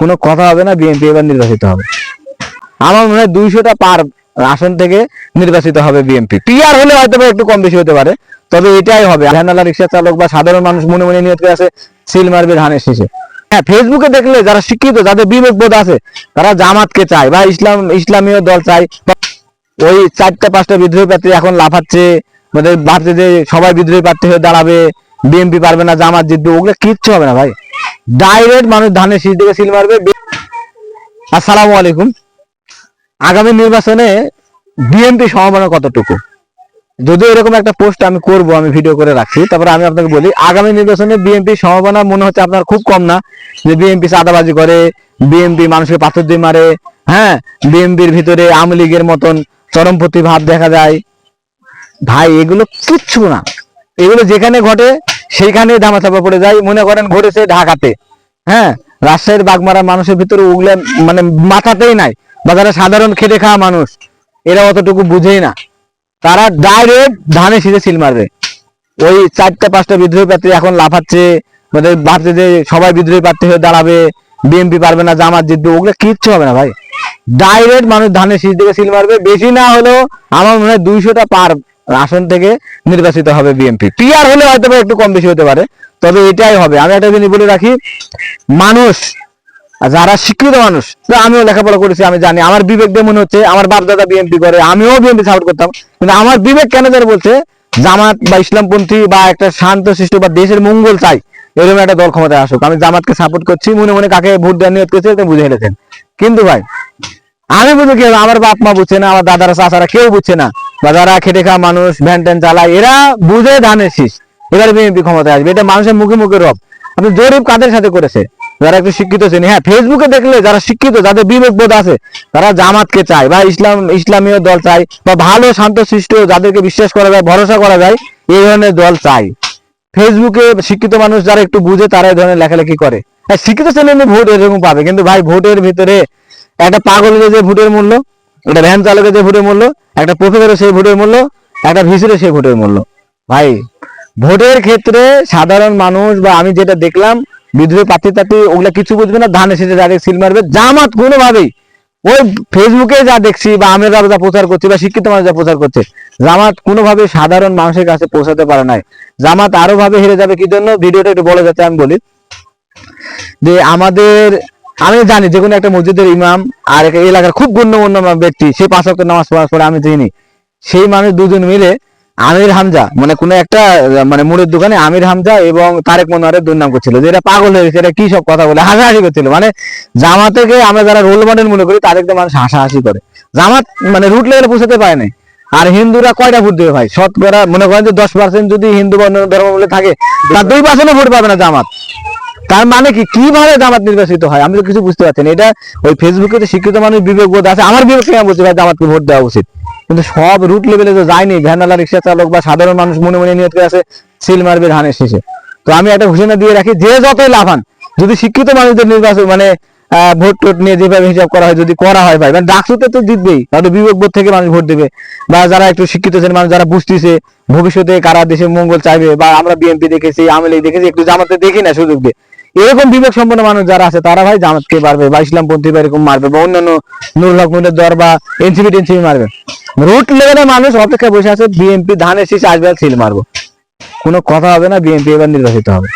কোনো কথা হবে না বিএনপি এবার নির্বাচিত হবে। আমার মনে হয় দুইশোটা পার আসন থেকে নির্বাচিত হবে বিএনপি পিআর হলে হয়তো একটু কম বেশি হতে পারে, তবে এটাই হবে। ভ্যানালা রিক্সা চালক বা সাধারণ মানুষ মনে মনে নিয়ত করে আছে সিল মারবে ধানের শেষে। হ্যাঁ ফেসবুকে দেখলে যারা শিক্ষিত, যাদের বিবেক বোধ আছে, তারা জামাতকে চায় বা ইসলাম, ইসলামীয় দল চায়। ওই চারটা, পাঁচটা বিদ্রোহী প্রার্থী এখন লাফাচ্ছে মানে ভাবছে যে সবাই বিদ্রোহী প্রার্থী হয়ে দাঁড়াবে বিএনপি পারবে না, জামাত জিতবে, ওগুলো কিচ্ছু হবে না ভাই। ডাইরেক্ট মানুষ ধানের শীষ দিকে সিল মারবে। আসসালামু আলাইকুম। আগামী নির্বাচনে বিএনপি সম্ভাবনা কতটুকু? যদিও এরকম একটা পোস্ট আমি করব, আমি ভিডিও করে রাখছি। তারপরে আমি আপনাকে বলি, আগামী নির্বাচনে বিএনপি সম্ভাবনা মনে হচ্ছে আপনার খুব কম না। যে বিএনপি চাঁদাবাজি করে বিএনপি মানুষকে পাথর দিয়ে মারে হ্যাঁ? বিএনপির ভিতরে আওয়ামী লীগের মতন চরমপন্থী ভাব দেখা যায় ভাই, এগুলো কিচ্ছু না। এগুলো যেখানে ঘটে সেইখানে ধামাচাপা পড়ে যায়। মনে করেন ঘটেছে ঢাকাতে। হ্যাঁ রাজশাহীর বাগমারা মানুষের ভিতরে উগলে মানে মাথাতেই নাই। বা যারা সাধারণ খেটে খাওয়া মানুষ, এরা অতটুকু বুঝেই না। তারা ডাইরেক্ট ধানে শীতে সিল মারবে। ওই চারটা, পাঁচটা বিদ্রোহী প্রার্থী এখন লাফাচ্ছে মানে ভাবছে যে সবাই বিদ্রোহী প্রার্থী হয়ে দাঁড়াবে, বিএনপি পারবে না, জামাত জিতবে, ওগুলো কিচ্ছু হবে না ভাই। ডাইরেক্ট মানুষ ধানের শীষ দিকে সিল মারবে। বেশি না হলেও আমার মনে হয় দুইশোটা পার আসন থেকে নির্বাচিত হবে বিএনপি। পিআর হলে হয়তো একটু কম বেশি হতে পারে, তবে এটাই হবে। আমি একটা জিনিস বলে রাখি, মানুষ যারা শিক্ষিত মানুষ আমিও লেখাপড়া করেছি, আমি জানি। আমার বিবেক দিয়ে মনে হচ্ছে, আমার বাপ দাদা বিএনপি করে, আমিও বিএনপি সাপোর্ট করতাম। কিন্তু আমার বিবেক কেন যেন বলছে, জামাত বা ইসলামপন্থী বা একটা শান্ত সৃষ্ট বা দেশের মঙ্গল চাই, এরকম একটা দল ক্ষমতায় আসুক। আমি জামাতকে সাপোর্ট করছি, মনে মনে কাকে ভোট দেওয়ার নিয়ত করছে বুঝে ফেলেছেন। কিন্তু ভাই, আমি বুঝি কি, আমার বাপ মা বুঝছে না, আমার দাদারা, চাচারা কেউ বুঝছে না। বা যারা খেটে খাওয়া মানুষ, ভ্যান ট্যান চালায়, এরা বুঝে ধানের শীষ। এবারে বিএনপি ক্ষমতায় আসবে, এটা মানুষের মুখে মুখে রব। আপনি জরিপ কাদের সাথে করেছে? যারা একটু শিক্ষিত শ্রেণি হ্যাঁ ফেসবুকে দেখলে যারা শিক্ষিত, যাদের বিবেক বোধ আছে, তারা জামাতকে চায় বা ইসলাম, ইসলামীয় দল চায় বা ভালো, শান্ত, সৃষ্ট, যাদেরকে বিশ্বাস করা যায়, ভরসা করা যায়, এই ধরনের দল চাই ফেসবুকে শিক্ষিত মানুষ যারা একটু বুঝে, তারা এই ধরনের লেখালেখি করে। হ্যাঁ শিক্ষিত শ্রেণি ভোট এরকম পাবে, কিন্তু ভাই, ভোটের ভিতরে একটা পাগলের যে ভোটের মূল্য একটা ভ্যান চালকের যে ভোটের মূল্য, একটা প্রফেসরের সেই ভোটের মূল্য, একটা ভিসিরের সেই ভোটের মূল্য। ভাই, ভোটের ক্ষেত্রে সাধারণ মানুষ বা আমি যেটা দেখলাম, বিদ্রোহী প্রার্থী টার্থী ওগুলা কিছু বুঝবে না, ধান এসেছে ডাইরেক্ট সিল মারবে, জামাত কোনোভাবেই। ওই ফেসবুকে যা দেখছি বা আমরা যা প্রচার করছি বা শিক্ষিত মানুষ যা প্রচার করছে, জামাত কোনোভাবে সাধারণ মানুষের কাছে পৌঁছাতে পারে নাই। জামাত আরও ভাবে হেরে যাবে, কি জন্য? ভিডিওটা একটু বলে যাচ্ছে আমি বলি। যে আমাদের আমি জানি যে কোনো একটা মসজিদের ইমাম আর এলাকার খুব গণ্যমান্য ব্যক্তি, সে পাঁচ ওয়াক্ত নামাজ পড়ার পরে আমি চিনি সেই মানুষ দুজন মিলে আমির হামজা মানে কোনো একটা মানে মুড়ের দোকানে আমির হামজা এবং তারেক মনোয়ারের দুর্নাম করছিল। যে এটা পাগল হয়ে গেছে, এটা কি সব কথা বলে, হাসাহাসি করছিল। মানে জামাতকে আমরা যারা রোল মডেল মনে করি, তাদেরকে মানুষ হাসাহাসি করে। জামাত মানে রুট লেভেলে পৌঁছাতে পারে না আর হিন্দুরা কয়টা ভোট দেবে ভাই? শতকরা মনে করেন যে দশ পার্সেন্ট যদি হিন্দু ধর্ম বলে থাকে, তার দুই পার্সেন্টও ভোট পাবে না জামাত। তার মানে কি? কীভাবে জামাত নির্বাচিত হয়? আমি তো কিছু বুঝতে পারছি না। এটা ওই ফেসবুকে তো শিক্ষিত মানুষ বিবেক বোধ আছে। আমার বিবেক আমি বলছি, ভাই, জামাতকে ভোট দেওয়া উচিত। কিন্তু সব রুট লেভেলে তো যায়নি। ভ্যানালা রিক্সা চালক বা সাধারণ মানুষ মনে মনে নিয়ত করে আছে, সিল মারবে ধানের শেষে। তো আমি একটা ঘোষণা দিয়ে রাখি, যে যতই লাফান যদি শিক্ষিত মানুষদের নির্বাচন মানে ভোট টোট নিয়ে যেভাবে হিসাব করা হয়, যদি করা হয়, ভাই মানে ডাকসুতে তো জিতবেই। তাহলে বিবেক বোধ থেকে মানুষ ভোট দেবে। বা যারা একটু শিক্ষিত শ্রেণির মানুষ, যারা বুঝতেছে, ভবিষ্যতে কারা দেশে মঙ্গল চাইবে, বা আমরা বিএনপি দেখেছি, আওয়ামী দেখেছি, একটু জামাতে দেখি না সুযোগ দিয়ে। এরকম বিবেক সম্পন্ন মানুষ যারা আছে, তারা ভাই জামাতকে পারবে বা ইসলাম পন্থী বা এরকম মারবে বা অন্যান্য নুরুল হক নুরের দর বা এনসিপি, টেনসিপি মারবে। রুট লেভেলের মানুষ অপেক্ষায় বসে আছে বিএনপি ধানের শীষ আসবে সিল মারবো। কোনো কথা হবে না বিএনপি এবার নির্বাচিত হবে।